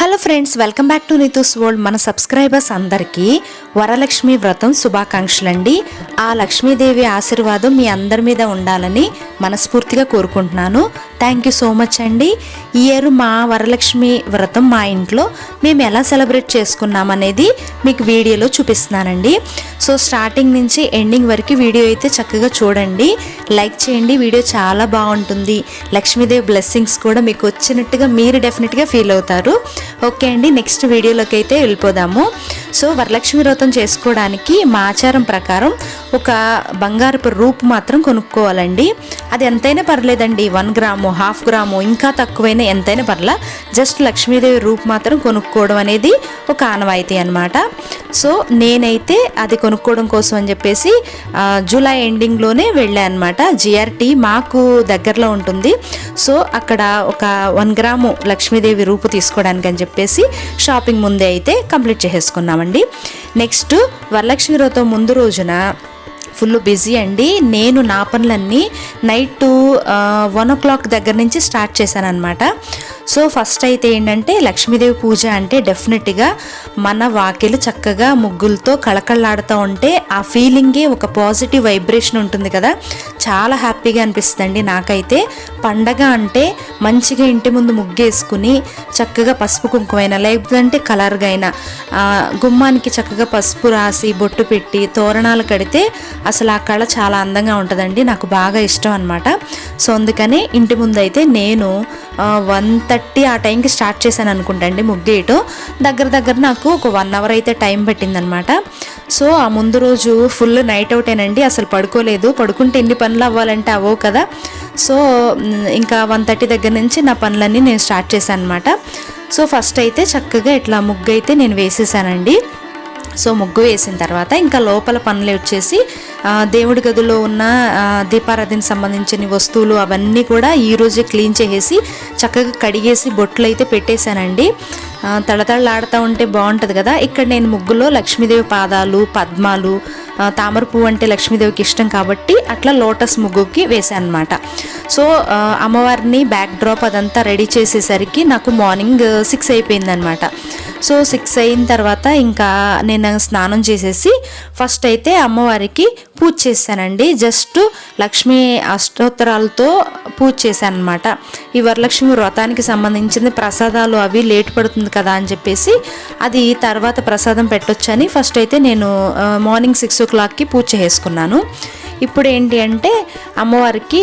Hello friends welcome back to Nithu's world మన subscribers అందరికీ వరలక్ష్మి వ్రతం శుభాకాంక్షలండి. ఆ లక్ష్మీదేవి ఆశీర్వాదం మీ అందరి మీద ఉండాలని మనస్ఫూర్తిగా కోరుకుంటున్నాను. థ్యాంక్ యూ సో మచ్ అండి. ఈ ఇయర్ మా వరలక్ష్మి వ్రతం మా ఇంట్లో మేము ఎలా సెలబ్రేట్ చేసుకున్నాం అనేది మీకు వీడియోలో చూపిస్తున్నానండి. సో స్టార్టింగ్ నుంచి ఎండింగ్ వరకు వీడియో అయితే చక్కగా చూడండి. లైక్ చేయండి వీడియో చాలా బాగుంటుంది. లక్ష్మీదేవి బ్లెస్సింగ్స్ కూడా మీకు వచ్చినట్టుగా మీరు డెఫినెట్గా ఫీల్ అవుతారు. ఓకే అండి నెక్స్ట్ వీడియోలోకి అయితే వెళ్ళిపోదాము. సో వరలక్ష్మి వ్రతం చేసుకోవడానికి మా ఆచారం ప్రకారం ఒక బంగారపు రూపు మాత్రం కొనుక్కోవాలండి. అది ఎంతైనా పర్లేదండి వన్ గ్రాము హాఫ్ గ్రాము ఇంకా తక్కువైనా ఎంతైనా పర్లా జస్ట్ లక్ష్మీదేవి రూపు మాత్రం కొనుక్కోవడం అనేది ఒక ఆనవాయితీ అనమాట సో నేనైతే అది కొనుక్కోవడం కోసం అని చెప్పేసి జూలై ఎండింగ్లోనే వెళ్ళాను అనమాట జిఆర్టీ మాకు దగ్గరలో ఉంటుంది. సో అక్కడ ఒక వన్ గ్రాము లక్ష్మీదేవి రూపు తీసుకోవడానికి అని చెప్పేసి షాపింగ్ ముందే అయితే కంప్లీట్ చేసేసుకున్నామండి. నెక్స్ట్ వరలక్ష్మి వ్రతం ముందు రోజున ఫుల్ బిజీ అండి. నేను నా పనులన్నీ నైట్ వన్ ఓ క్లాక్ దగ్గర నుంచి స్టార్ట్ చేశాను అనమాట సో ఫస్ట్ అయితే ఏంటంటే లక్ష్మీదేవి పూజ అంటే డెఫినెట్గా మన వాకిలు చక్కగా ముగ్గులతో కళకళలాడుతూ ఉంటే ఆ ఫీలింగే ఒక పాజిటివ్ వైబ్రేషన్ ఉంటుంది కదా. చాలా హ్యాపీగా అనిపిస్తుందండి నాకైతే. పండగ అంటే మంచిగా ఇంటి ముందు ముగ్గేసుకుని చక్కగా పసుపు కుంకుమైనా లేదంటే కలర్గా అయినా గుమ్మానికి చక్కగా పసుపు రాసి బొట్టు పెట్టి తోరణాలు కడితే అసలు ఆ కళ చాలా అందంగా ఉంటుందండి. నాకు బాగా ఇష్టం అనమాట సో అందుకని ఇంటి ముందు అయితే నేను వంత థర్టీ ఆ టైంకి స్టార్ట్ చేశాను అనుకుంటండి ముగ్గేయటం దగ్గర దగ్గర నాకు ఒక వన్ అవర్ అయితే టైం పట్టిందనమాట. సో ఆ ముందు రోజు ఫుల్ నైట్ అవుటేనండి అసలు పడుకోలేదు. పడుకుంటే ఎన్ని పనులు అవ్వాలంటే అవ్వవు కదా. సో ఇంకా వన్ థర్టీ దగ్గర నుంచి నా పనులన్నీ నేను స్టార్ట్ చేశాను అనమాట సో ఫస్ట్ అయితే చక్కగా ఇట్లా ముగ్గు అయితే నేను వేసేసానండి. సో ముగ్గు వేసిన తర్వాత ఇంకా లోపల పనులు వచ్చేసి దేవుడి గదిలో ఉన్న ఆ, దీపారాధనకి సంబంధించిన వస్తువులు అవన్నీ కూడా ఈరోజే క్లీన్ చేసేసి చక్కగా కడిగేసి బొట్లు అయితే పెట్టేశానండి. తళతళలాడుతూ ఉంటే బాగుంటుంది కదా. ఇక్కడ నేను ముగ్గులో లక్ష్మీదేవి పాదాలు పద్మాలు తామర పువ్వు అంటే లక్ష్మీదేవికి ఇష్టం కాబట్టి అట్లా లోటస్ ముగ్గుకి వేసాను అనమాట సో అమ్మవారిని బ్యాక్ డ్రాప్ అదంతా రెడీ చేసేసరికి నాకు మార్నింగ్ సిక్స్ అయిపోయిందనమాట సో సిక్స్ అయిన తర్వాత ఇంకా నేను స్నానం చేసేసి ఫస్ట్ అయితే అమ్మవారికి పూజ చేశానండి. జస్ట్ లక్ష్మీ అష్టోత్తరాలతో పూజ చేశాను అనమాట ఈ వరలక్ష్మి వ్రతానికి సంబంధించిన ప్రసాదాలు అవి లేట్ పడుతుంది కదా అని చెప్పేసి అది తర్వాత ప్రసాదం పెట్టొచ్చని ఫస్ట్ అయితే నేను మార్నింగ్ సిక్స్ ఓ క్లాక్కి పూజ చేసుకున్నాను. ఇప్పుడు ఏంటి అంటే అమ్మవారికి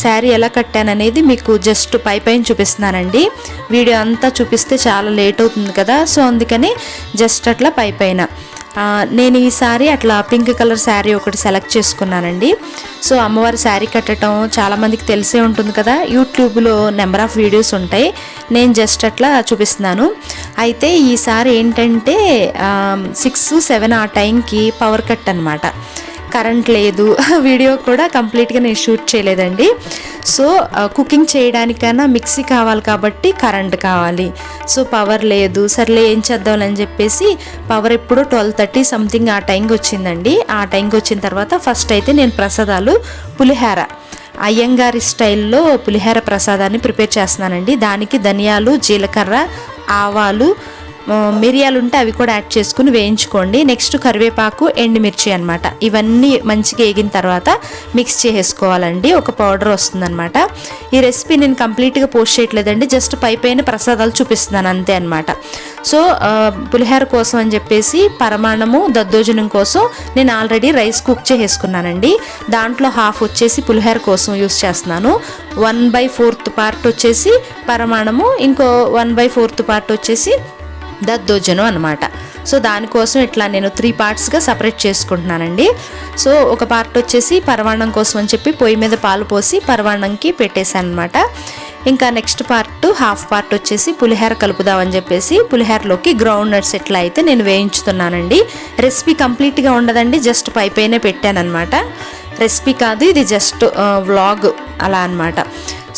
శారీ ఎలా కట్టాననేది మీకు జస్ట్ పై పైన చూపిస్తున్నానండి. వీడియో అంతా చూపిస్తే చాలా లేట్ అవుతుంది కదా సో అందుకని జస్ట్ అట్లా పై పైన. నేను ఈ సారీ అట్లా పింక్ కలర్ శారీ ఒకటి సెలెక్ట్ చేసుకున్నానండి. సో అమ్మవారి శారీ కట్టడం చాలామందికి తెలిసే ఉంటుంది కదా. యూట్యూబ్లో నెంబర్ ఆఫ్ వీడియోస్ ఉంటాయి. నేను జస్ట్ అట్లా చూపిస్తున్నాను. అయితే ఈ ఏంటంటే సిక్స్ సెవెన్ ఆ టైంకి పవర్ కట్ అనమాట కరెంట్ లేదు. వీడియో కూడా కంప్లీట్గా నేను షూట్ చేయలేదండి. సో కుకింగ్ చేయడానికైనా మిక్సీ కావాలి కాబట్టి కరెంట్ కావాలి. సో పవర్ లేదు. సర్లే ఏం చేద్దామని చెప్పేసి పవర్ ఎప్పుడు ట్వెల్వ్ థర్టీ సంథింగ్ ఆ టైంకి వచ్చిందండి. ఆ టైంకి వచ్చిన తర్వాత ఫస్ట్ అయితే నేను ప్రసాదాలు పులిహార. అయ్యంగారి స్టైల్లో పులిహార ప్రసాదాన్ని ప్రిపేర్ చేస్తున్నానండి. దానికి ధనియాలు జీలకర్ర ఆవాలు మిరియాలు ఉంటే అవి కూడా యాడ్ చేసుకుని వేయించుకోండి. నెక్స్ట్ కరివేపాకు ఎండుమిర్చి అనమాట ఇవన్నీ మంచిగా వేగిన తర్వాత మిక్స్ చేసుకోవాలండి ఒక పౌడర్ వస్తుందన్నమాట. ఈ రెసిపీ నేను కంప్లీట్గా పోస్ట్ చేయట్లేదండి. జస్ట్ పై పైన ప్రసాదాలు చూపిస్తున్నాను అంతే అనమాట సో పులిహార పులిహోర కోసం అని చెప్పేసి పరమాణము దద్దోజనం కోసం నేను ఆల్రెడీ రైస్ కుక్ చేసేసుకున్నానండి. దాంట్లో హాఫ్ వచ్చేసి పులిహోర కోసం యూస్ చేస్తున్నాను. వన్ బై ఫోర్త్ పార్ట్ వచ్చేసి పరమాణము ఇంకో వన్ బై ఫోర్త్ పార్ట్ వచ్చేసి దద్దోజనం అనమాట సో దానికోసం ఇట్లా నేను త్రీ పార్ట్స్గా సపరేట్ చేసుకుంటున్నానండి. సో ఒక పార్ట్ వచ్చేసి పరవాణం కోసం అని చెప్పి పొయ్యి మీద పాలు పోసి పరవాణంకి పెట్టేశాను అనమాట ఇంకా నెక్స్ట్ పార్ట్ హాఫ్ పార్ట్ వచ్చేసి పులిహోర కలుపుదామని చెప్పేసి పులిహోరలోకి గ్రౌండ్ నట్స్ ఎట్లా అయితే నేను వేయించుతున్నానండి. రెసిపీ కంప్లీట్గా ఉండదండి జస్ట్ పై పైనే పెట్టానమాట రెసిపీ కాదు ఇది జస్ట్ వ్లాగ్ అలా అన్నమాట.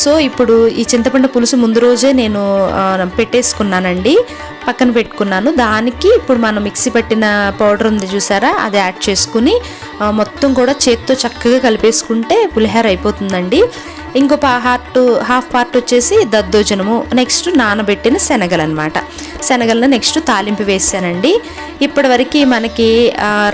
సో ఇప్పుడు ఈ చింతపండు పులుసు ముందు రోజే నేను పెట్టేసుకున్నానండి. పక్కన పెట్టుకున్నాను. దానికి ఇప్పుడు మనం మిక్సీ పట్టిన పౌడర్ ఉంది చూసారా? అది యాడ్ చేసుకుని మొత్తం కూడా చేత్తో చక్కగా కలిపేసుకుంటే పులిహోర అయిపోతుందండి. ఇంకో హార్ట్ హాఫ్ పార్ట్ వచ్చేసి దద్దోజనము నెక్స్ట్ నానబెట్టిన శనగలు అనమాట శనగలను నెక్స్ట్ తాలింపు వేసానండి. ఇప్పటివరకు మనకి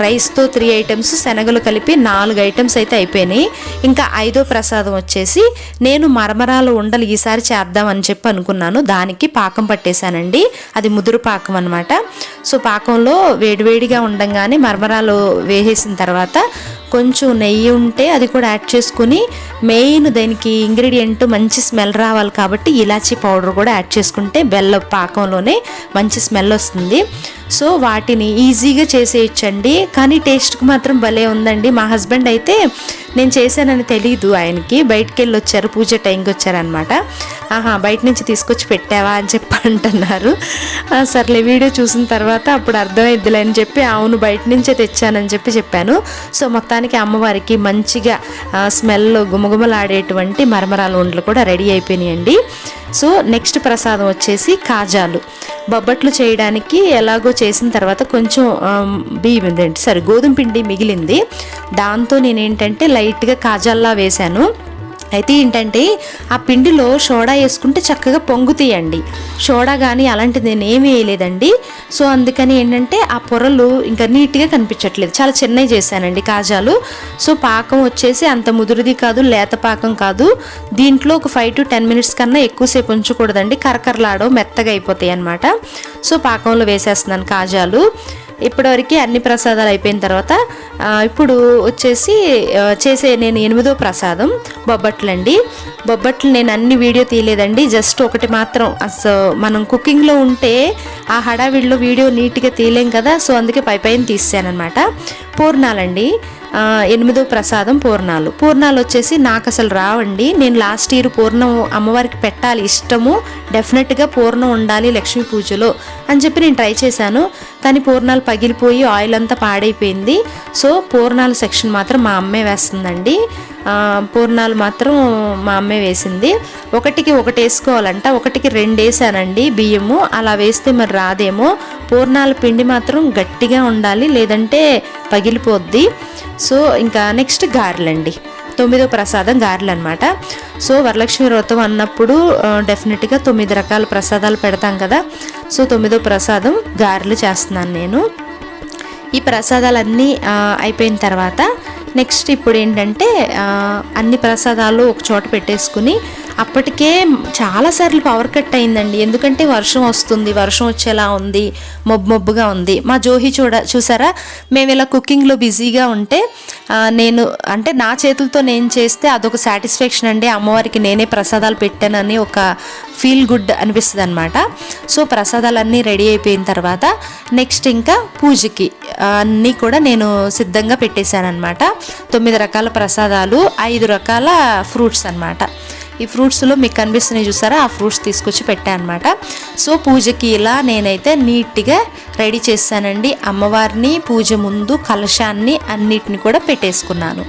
రైస్తో త్రీ ఐటమ్స్ శనగలు కలిపి నాలుగు ఐటమ్స్ అయితే అయిపోయినాయి. ఇంకా ఐదో ప్రసాదం వచ్చేసి నేను మరమరాలు ఉండలు ఈసారి చేద్దామని చెప్పి అనుకున్నాను. దానికి పాకం పట్టేశానండి. అది ముదురు పాకం అనమాట సో పాకంలో వేడివేడిగా ఉండంగానే మరమరాలు వేసేసిన తర్వాత కొంచెం నెయ్యి ఉంటే అది కూడా యాడ్ చేసుకుని మెయిన్ దానికి ఇంగ్రీడియంట్ మంచి స్మెల్ రావాలి కాబట్టి ఇలాచీ పౌడర్ కూడా యాడ్ చేసుకుంటే బెల్ల పాకంలోనే మంచి స్మెల్ వస్తుంది. సో వాటిని ఈజీగా చేసేయచ్చండి. కానీ టేస్ట్కి మాత్రం భలే ఉందండి. మా హస్బెండ్ అయితే నేను చేశానని తెలీదు ఆయనకి. బయటికి వెళ్ళి వచ్చారు పూజ టైంకి వచ్చారనమాట ఆహా బయట నుంచి తీసుకొచ్చి పెట్టావా? అని చెప్పి అంటున్నారు. సర్లే వీడియో చూసిన తర్వాత అప్పుడు అర్థమైద్దిలే అని చెప్పి అవును బయట నుంచే తెచ్చానని చెప్పి చెప్పాను. సో మొత్తానికి అమ్మవారికి మంచిగా స్మెల్ గుమగుమలాడేటువంటి మరమరాల ఉండలు కూడా రెడీ అయిపోయినాయండి. సో నెక్స్ట్ ప్రసాదం వచ్చేసి కాజాలు. బొబ్బట్లు చేయడానికి ఎలాగో చేసిన తర్వాత కొంచెం బియ్యం ఏంటంటే సరే గోధుమ పిండి మిగిలింది. దాంతో నేను ఏంటంటే లైట్గా కాజాల్లా వేశాను. అయితే ఏంటంటే ఆ పిండిలో సోడా వేసుకుంటే చక్కగా పొంగుతాయండి. సోడా కానీ అలాంటిది నేను ఏమి వేయలేదండి. సో అందుకని ఏంటంటే ఆ పొరలు ఇంకా నీట్గా కనిపించట్లేదు. చాలా చిన్నవి చేశానండి కాజాలు. సో పాకం వచ్చేసి అంత ముదురుది కాదు లేత పాకం కాదు. దీంట్లో ఒక ఫైవ్ టు టెన్ మినిట్స్ కన్నా ఎక్కువసేపు ఉంచకూడదండి. కరకరలాడో మెత్తగా అయిపోతాయి అనమాట సో పాకంలో వేసేస్తున్నాను కాజాలు. ఇప్పటివరకు అన్ని ప్రసాదాలు అయిపోయిన తర్వాత ఇప్పుడు వచ్చేసి చేసే నేను ఎనిమిదో ప్రసాదం బొబ్బట్లండి బొబ్బట్లు నేను అన్ని వీడియో తీయలేదండి. జస్ట్ ఒకటి మాత్రం. అసలు మనం కుకింగ్లో ఉంటే ఆ హడావిడిలో వీడియో నీట్గా తీయలేం కదా. సో అందుకే పై పైన తీసానమాట పూర్ణాలండి. ఎనిమిదో ప్రసాదం పూర్ణాలు. పూర్ణాలు వచ్చేసి నాకు అసలు రావండి. నేను లాస్ట్ ఇయర్ పూర్ణం అమ్మవారికి పెట్టాలి. ఇష్టము డెఫినెట్గా పూర్ణం ఉండాలి లక్ష్మీ పూజలో అని చెప్పి నేను ట్రై చేశాను. కానీ పూర్ణాలు పగిలిపోయి ఆయిల్ అంతా పాడైపోయింది. సో పూర్ణాల సెక్షన్ మాత్రం మా అమ్మే వేస్తుందండి. పూర్ణాలు మాత్రం మా అమ్మే వేసింది. ఒకటికి ఒకటి వేసుకోవాలంట ఒకటికి రెండు వేసానండి బియ్యము. అలా వేస్తే మరి రాదేమో. పూర్ణాల పిండి మాత్రం గట్టిగా ఉండాలి లేదంటే పగిలిపోద్ది. సో ఇంకా నెక్స్ట్ గారెలండి తొమ్మిదో ప్రసాదం గారెలు అనమాట సో వరలక్ష్మి వ్రతం అన్నప్పుడు డెఫినెట్గా తొమ్మిది రకాల ప్రసాదాలు పెడతాం కదా. సో తొమ్మిదో ప్రసాదం గారెలు చేస్తున్నాను నేను. ఈ ప్రసాదాలన్నీ అయిపోయిన తర్వాత నెక్స్ట్ ఇప్పుడు ఏంటంటే అన్ని ప్రసాదాలు ఒక చోట పెట్టేసుకుని అప్పటికే చాలాసార్లు పవర్ కట్ అయిందండి. ఎందుకంటే వర్షం వస్తుంది వర్షం వచ్చేలా ఉంది మొబ్బు మొబ్బుగా ఉంది. మా జోహి చూడ చూసారా? మేము ఇలా కుకింగ్లో బిజీగా ఉంటే నేను అంటే నా చేతులతో నేను చేస్తే అదొక సాటిస్ఫాక్షన్ అండి. అమ్మవారికి నేనే ప్రసాదాలు పెట్టానని ఒక ఫీల్ గుడ్ అనిపిస్తుంది అనమాట సో ప్రసాదాలన్నీ రెడీ అయిపోయిన తర్వాత నెక్స్ట్ ఇంకా పూజకి అన్నీ కూడా నేను సిద్ధంగా పెట్టేశాను అనమాట తొమ్మిది రకాల ప్రసాదాలు ఐదు రకాల ఫ్రూట్స్ అనమాట ఈ ఫ్రూట్స్లో మీకు కనిపిస్తున్నాయి చూసారా? ఆ ఫ్రూట్స్ తీసుకొచ్చి పెట్టాను అనమాట సో పూజకి ఇలా నేనైతే నీట్గా రెడీ చేశానండి. అమ్మవారిని పూజ ముందు కలశాన్ని అన్నిటిని కూడా పెట్టేసుకున్నాను.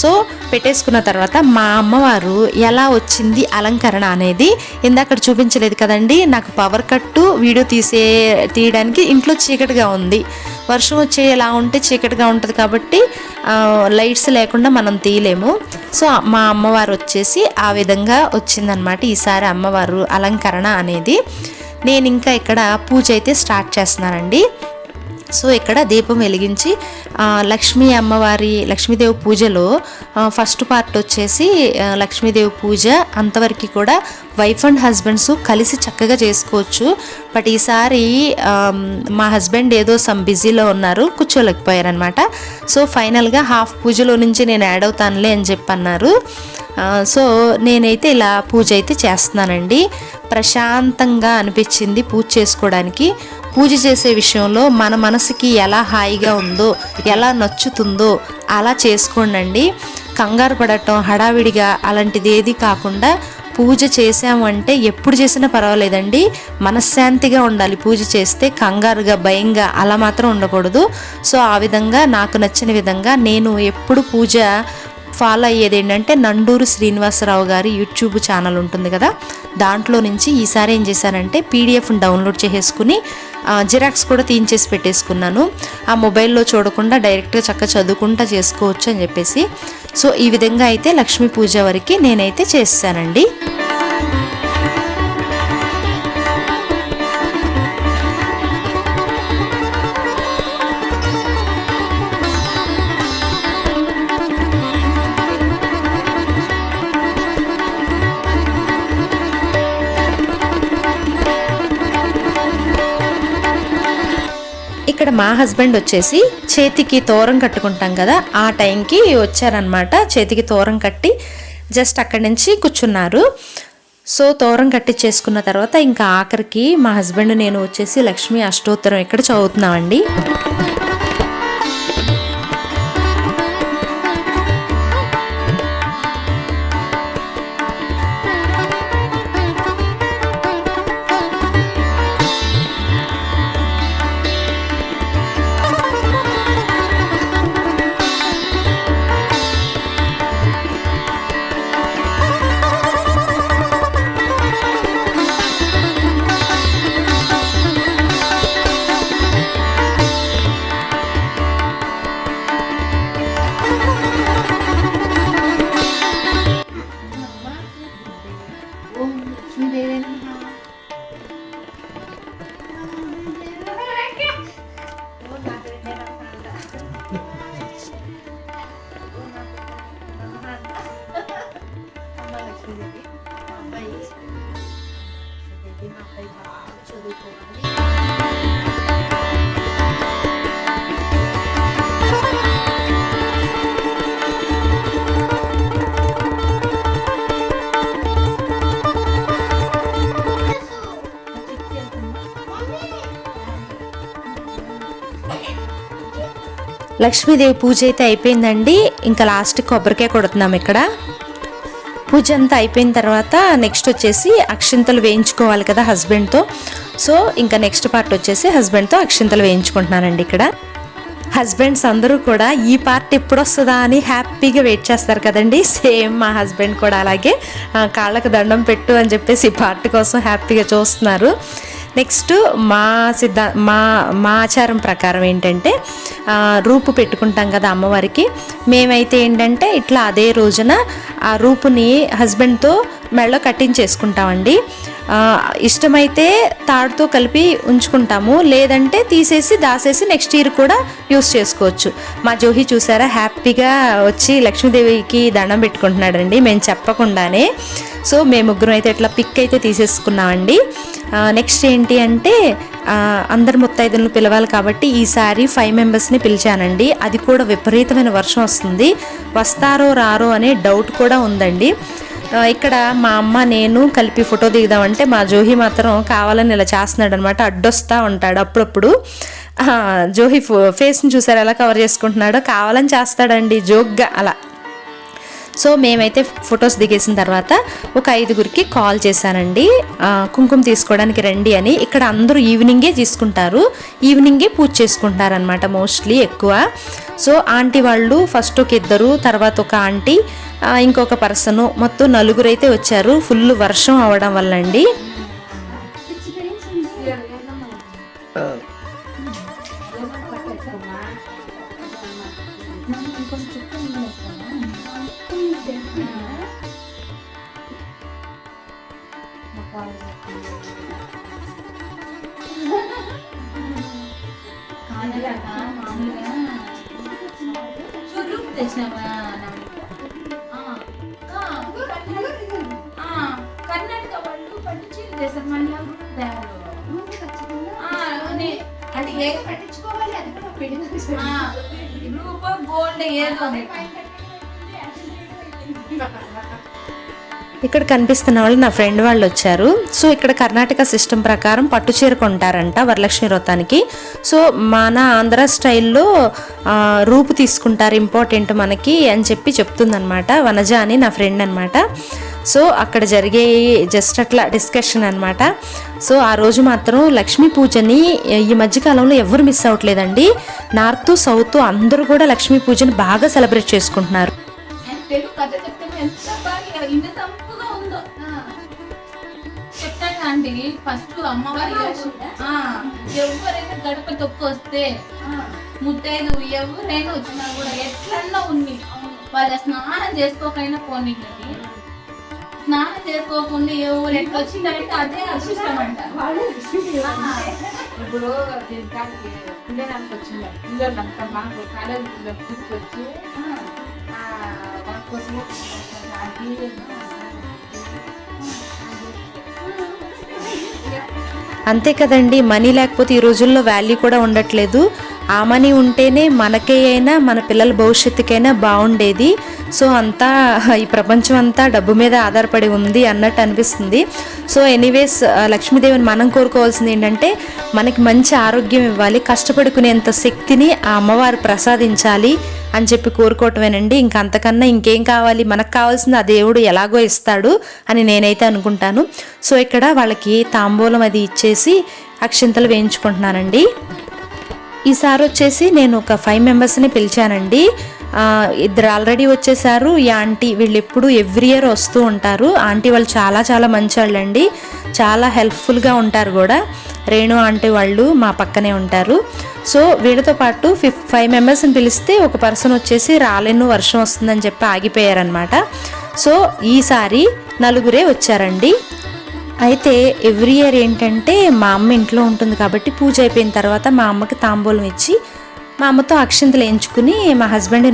సో పెట్టేసుకున్న తర్వాత మా అమ్మవారు ఎలా వచ్చింది అలంకరణ అనేది ఇందాక చూపించలేదు కదండి. నాకు పవర్ కట్టు వీడియో తీసే తీయడానికి ఇంట్లో చీకటిగా ఉంది. వర్షం వచ్చే ఎలా ఉంటే చీకటిగా ఉంటుంది కాబట్టి లైట్స్ లేకుండా మనం తీయలేము. సో మా అమ్మవారు వచ్చేసి ఆ విధంగా వచ్చిందనమాట ఈసారి అమ్మవారు అలంకరణ అనేది. నేను ఇంకా ఇక్కడ పూజ అయితే స్టార్ట్ చేస్తున్నానండి. సో ఇక్కడ దీపం వెలిగించి లక్ష్మీ అమ్మవారి లక్ష్మీదేవి పూజలో ఫస్ట్ పార్ట్ వచ్చేసి లక్ష్మీదేవి పూజ. అంతవరకు కూడా వైఫ్ అండ్ హస్బెండ్స్ కలిసి చక్కగా చేసుకోవచ్చు. బట్ ఈసారి మా హస్బెండ్ ఏదో సమ్ బిజీలో ఉన్నారు కూర్చోలేకపోయారనమాట సో ఫైనల్గా హాఫ్ పూజలో నుంచి నేను యాడ్ అవుతానులే అని చెప్పి అన్నారు సో నేనైతే ఇలా పూజ అయితే చేస్తున్నానండి. ప్రశాంతంగా అనిపించింది పూజ చేసుకోవడానికి. పూజ చేసే విషయంలో మన మనసుకి ఎలా హాయిగా ఉందో ఎలా నచ్చుతుందో అలా చేసుకోండి కంగారు పడటం హడావిడిగా అలాంటిది ఏది కాకుండా పూజ చేసామంటే ఎప్పుడు చేసినా పర్వాలేదండి. మనశ్శాంతిగా ఉండాలి పూజ చేస్తే కంగారుగా భయంగా అలా మాత్రం ఉండకూడదు. సో ఆ విధంగా నాకు నచ్చిన విధంగా నేను ఎప్పుడు పూజ ఫాలో అయ్యేది ఏంటంటే నండూరు శ్రీనివాసరావు గారి యూట్యూబ్ ఛానల్ ఉంటుంది కదా. దాంట్లో నుంచి ఈసారి ఏం చేశానంటే పీడిఎఫ్ని డౌన్లోడ్ చేసేసుకుని జిరాక్స్ కూడా తీయించేసి పెట్టేసుకున్నాను. ఆ మొబైల్లో చూడకుండా డైరెక్ట్గా చక్కగా చదువుకుంటా చేసుకోవచ్చు అని చెప్పేసి. సో ఈ విధంగా అయితే లక్ష్మీ పూజ వరకు నేనైతే చేస్తానండి. ఇక్కడ మా హస్బెండ్ వచ్చేసి చేతికి తోరం కట్టుకుంటాం కదా ఆ టైంకి వచ్చారనమాట చేతికి తోరం కట్టి జస్ట్ అక్కడి నుంచి కూర్చున్నారు. సో తోరం కట్టించేసుకున్న తర్వాత ఇంకా ఆఖరికి మా హస్బెండ్ నేను వచ్చేసి లక్ష్మీ అష్టోత్తరం ఇక్కడ చదువుతున్నామండి? లక్ష్మీదేవి పూజ అయితే అయిపోయిందండి. ఇంకా లాస్ట్ కొబ్బరికాయ కొడుతున్నాం ఇక్కడ. పూజ అంతా అయిపోయిన తర్వాత నెక్స్ట్ వచ్చేసి అక్షింతలు వేయించుకోవాలి కదా హస్బెండ్తో. సో ఇంకా నెక్స్ట్ పార్ట్ వచ్చేసి హస్బెండ్తో అక్షింతలు వేయించుకుంటున్నానండి ఇక్కడ. హస్బెండ్స్ అందరూ కూడా ఈ పార్ట్ ఎప్పుడు వస్తుందా అని హ్యాపీగా వెయిట్ చేస్తారు కదండి. సేమ్ మా హస్బెండ్ కూడా అలాగే కాళ్ళకు దండం పెట్టు అని చెప్పేసి ఈ పార్ట్ కోసం హ్యాపీగా చూస్తున్నారు. నెక్స్ట్ మా సిద్ధా మా మా ఆచారం ప్రకారం ఏంటంటే రూపు పెట్టుకుంటాం కదా అమ్మవారికి. మేమైతే ఏంటంటే ఇట్లా అదే రోజున ఆ రూపుని హస్బెండ్తో మెళ్ళో కట్టించేసుకుంటామండి. ఇష్టమైతే తాడుతో కలిపి ఉంచుకుంటాము లేదంటే తీసేసి దాసేసి నెక్స్ట్ ఇయర్ కూడా యూస్ చేసుకోవచ్చు. మా జోహి చూసారా హ్యాపీగా వచ్చి లక్ష్మీదేవికి దండం పెట్టుకుంటున్నాడండి మేము చెప్పకుండానే. సో మేము ముగ్గురం అయితే ఇట్లా పిక్ అయితే తీసేసుకున్నామండి. నెక్స్ట్ ఏంటి అంటే అందరు ముత్తైదులను పిలవాలి కాబట్టి ఈసారి ఫైవ్ మెంబర్స్ని పిలిచానండి. అది కూడా విపరీతమైన వర్షం వస్తుంది. వస్తారో రారో అనే డౌట్ కూడా ఉందండి. ఇక్కడ మా అమ్మ నేను కలిపి ఫోటో దిగుదామంటే మా జోహి మాత్రం కావాలని ఇలా చేస్తున్నాడు అనమాట అడ్డొస్తా ఉంటాడు అప్పుడప్పుడు. జోహి ఫేస్ని చూసారు ఎలా కవర్ చేసుకుంటున్నాడో కావాలని చేస్తాడండి జోక్గా అలా. సో మేమైతే ఫొటోస్ దిగేసిన తర్వాత ఒక ఐదుగురికి కాల్ చేశానండి. కుంకుమ తీసుకోవడానికి రండి అని. ఇక్కడ అందరూ ఈవినింగే తీసుకుంటారు. ఈవినింగే పూజ చేసుకుంటారనమాట మోస్ట్లీ ఎక్కువ. సో ఆంటీ వాళ్ళు ఫస్ట్ ఒక ఇద్దరు తర్వాత ఒక ఆంటీ ఇంకొక పర్సను. మొత్తం నలుగురైతే వచ్చారు. ఫుల్ వర్షం అవడం వల్ల అండి చేస్తారు మళ్ళీ అంటే ఏ పట్టించుకోవాలి అది కూడా పెళ్ళి రూప గోల్డ్ ఏదో ఇక్కడ కనిపిస్తున్న వాళ్ళు నా ఫ్రెండ్ వాళ్ళు వచ్చారు. సో ఇక్కడ కర్ణాటక సిస్టమ్ ప్రకారం పట్టు చీర కొంటారంట వరలక్ష్మి వ్రతానికి. సో మన ఆంధ్ర స్టైల్లో రూపు తీసుకుంటారు ఇంపార్టెంట్ మనకి అని చెప్పి చెప్తుందనమాట వనజ అని నా ఫ్రెండ్ అనమాట సో అక్కడ జరిగే జస్ట్ అట్లా డిస్కషన్ అనమాట సో ఆ రోజు మాత్రం లక్ష్మీ పూజని ఈ మధ్యకాలంలో ఎవరు మిస్ అవ్వట్లేదండి. నార్త్ సౌత్ అందరూ కూడా లక్ష్మీ పూజని బాగా సెలబ్రేట్ చేసుకుంటున్నారు. ఆంటీ ఫస్ట్ అమ్మవారి ఆ, ఎవరైనా గడప తొక్కు వస్తే ముత్తైదు ఎవరైనా వచ్చినా కూడా ఎట్లన్నా ఉంది వాళ్ళ స్నానం చేసుకోకైనా పోనీ స్నానం చేసుకోకుండా ఎవరు ఎట్లా వచ్చిందంటే అదే అదృష్టం అంట. ఇప్పుడు దీనికి పిల్లడానికి వచ్చింది పిల్లలంతా మాకు కాలేజీ పిల్లలు తీసుకొచ్చి కోసం అంతే కదండి మనీ లేకపోతే ఈ రోజుల్లో వాల్యూ కూడా ఉండట్లేదు. ఆ మనీ ఉంటేనే మనకే అయినా మన పిల్లల భవిష్యత్తుకైనా బాగుండేది. సో అంతా ఈ ప్రపంచం అంతా డబ్బు మీద ఆధారపడి ఉంది అన్నట్టు అనిపిస్తుంది. సో ఎనీవేస్ లక్ష్మీదేవిని మనం కోరుకోవాల్సింది ఏంటంటే మనకి మంచి ఆరోగ్యం ఇవ్వాలి కష్టపడుకునేంత శక్తిని ఆ అమ్మవారు ప్రసాదించాలి అని చెప్పి కోరుకోవటమేనండి. ఇంకా అంతకన్నా ఇంకేం కావాలి? మనకు కావాల్సింది ఆ దేవుడు ఎలాగో ఇస్తాడు అని నేనైతే అనుకుంటాను. సో ఇక్కడ వాళ్ళకి తాంబూలం అది ఇచ్చేసి అక్షింతలు వేయించుకుంటున్నానండి. ఈసారి వచ్చేసి నేను ఒక ఫైవ్ మెంబర్స్ని పిలిచానండి. ఇద్దరు ఆల్రెడీ వచ్చేసారు. ఈ ఆంటీ వీళ్ళు ఎప్పుడు ఎవ్రీ ఇయర్ వస్తూ ఉంటారు. ఆంటీ వాళ్ళు చాలా చాలా మంచి వాళ్ళండి చాలా హెల్ప్ఫుల్గా ఉంటారు కూడా. రేణు ఆంటీ వాళ్ళు మా పక్కనే ఉంటారు. సో వీళ్ళతో పాటు ఫిఫ్ ఫైవ్ మెంబర్స్ని పిలిస్తే ఒక పర్సన్ వచ్చేసి రాలేను వర్షం వస్తుందని చెప్పి ఆగిపోయారనమాట సో ఈసారి నలుగురే వచ్చారండి. అయితే ఎవ్రీ ఇయర్ ఏంటంటే మా అమ్మ ఇంట్లో ఉంటుంది కాబట్టి పూజ అయిపోయిన తర్వాత మా అమ్మకి తాంబూలం ఇచ్చి మా అమ్మతో అక్షింతలు వేయించుకుని మా హస్బెండ్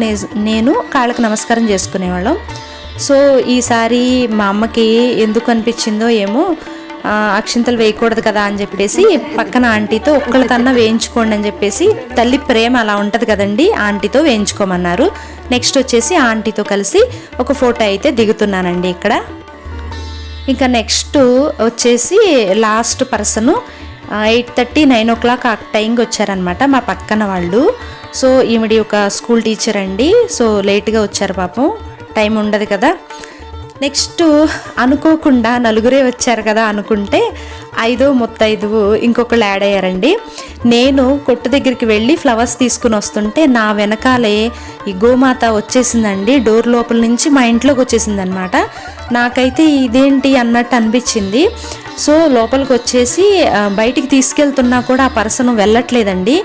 నేను కాళ్ళకు నమస్కారం చేసుకునేవాళ్ళం. సో ఈసారి మా అమ్మకి ఎందుకు అనిపించిందో ఏమో అక్షింతలు వేయకూడదు కదా అని చెప్పేసి పక్కన ఆంటీతో ఒక్కళ్ళకన్నా వేయించుకోండి అని చెప్పేసి తల్లి ప్రేమ అలా ఉంటుంది కదండి ఆంటీతో వేయించుకోమన్నారు. నెక్స్ట్ వచ్చేసి ఆంటీతో కలిసి ఒక ఫోటో అయితే దిగుతున్నానండి ఇక్కడ. ఇంకా నెక్స్ట్ వచ్చేసి last person eight thirty nine o'clock ఆ టైంకి వచ్చారనమాట మా పక్కన వాళ్ళు. సో ఈవిడి ఒక స్కూల్ టీచర్ అండి. సో లేట్గా వచ్చారు పాపం. టైం ఉండదు కదా. నెక్స్ట్ అనుకోకుండా నలుగురే వచ్చారు కదా అనుకుంటే ఐదో ముత్తైదు ఇంకొకళ్ళు యాడ్ అయ్యారండి. నేను కొట్టు దగ్గరికి వెళ్ళి ఫ్లవర్స్ తీసుకుని వస్తుంటే నా వెనకాలే ఈ గోమాత వచ్చేసిందండి. డోర్ లోపల నుంచి మా ఇంట్లోకి వచ్చేసింది అనమాట నాకైతే ఇదేంటి అన్నట్టు అనిపించింది. సో లోపలికి వచ్చేసి బయటికి తీసుకెళ్తున్నా కూడా ఆ పర్సన్ వెళ్ళట్లేదండి.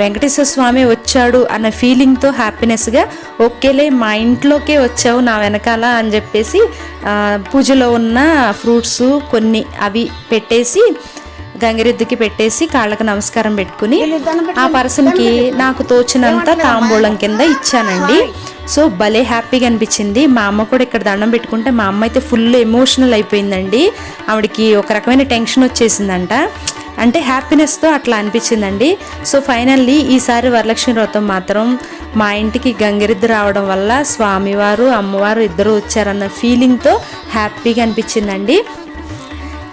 వెంకటేశ్వర స్వామి వచ్చాడు అన్న ఫీలింగ్తో హ్యాపీనెస్గా ఓకేలే మా ఇంట్లోకే వచ్చావు నా వెనకాల అని చెప్పేసి పూజలో ఉన్న ఫ్రూట్స్ కొన్ని అవి పెట్టేసి గంగిరెద్దుకి పెట్టేసి కాళ్ళకి నమస్కారం పెట్టుకుని ఆ పర్సన్కి నాకు తోచినంత తాంబూలం కింద ఇచ్చానండి. సో భలే హ్యాపీగా అనిపించింది. మా అమ్మ కూడా ఇక్కడ దండం పెట్టుకుంటే మా అమ్మ అయితే ఫుల్ ఎమోషనల్ అయిపోయిందండి. ఆవిడకి ఒక రకమైన టెన్షన్ వచ్చేసిందంట. అంటే హ్యాపీనెస్తో అట్లా అనిపించిందండి. సో ఫైనల్లీ ఈసారి వరలక్ష్మి వ్రతం మాత్రం మా ఇంటికి గంగిరెద్దు రావడం వల్ల స్వామివారు అమ్మవారు ఇద్దరు వచ్చారన్న ఫీలింగ్తో హ్యాపీగా అనిపించిందండి.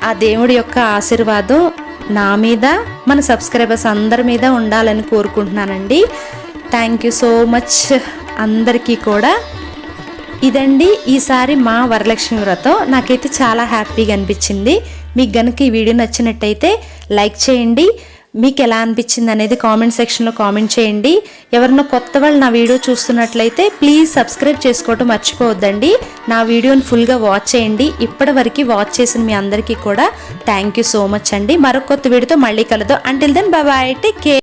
ఆ దేవుడి యొక్క ఆశీర్వాదం నా మీద మన సబ్స్క్రైబర్స్ అందరి మీద ఉండాలని కోరుకుంటున్నానండి. థ్యాంక్ యూ సో మచ్ అందరికీ కూడా. ఇదండి ఈసారి మా వరలక్ష్మి వ్రతం. నాకైతే చాలా హ్యాపీగా అనిపించింది. మీకు గనుక ఈ వీడియో నచ్చినట్టయితే లైక్ చేయండి. మీకు ఎలా అనిపించింది అనేది కామెంట్ సెక్షన్లో కామెంట్ చేయండి. ఎవరన్నా కొత్త వాళ్ళు నా వీడియో చూస్తున్నట్లయితే ప్లీజ్ సబ్స్క్రైబ్ చేసుకోవటం మర్చిపోవద్దండి. నా వీడియోని ఫుల్గా వాచ్ చేయండి. ఇప్పటి వరకు వాచ్ చేసిన మీ అందరికీ కూడా థ్యాంక్ యూ సో మచ్ అండి. మరొక కొత్త వీడియోతో మళ్ళీ కలదు until then bye take care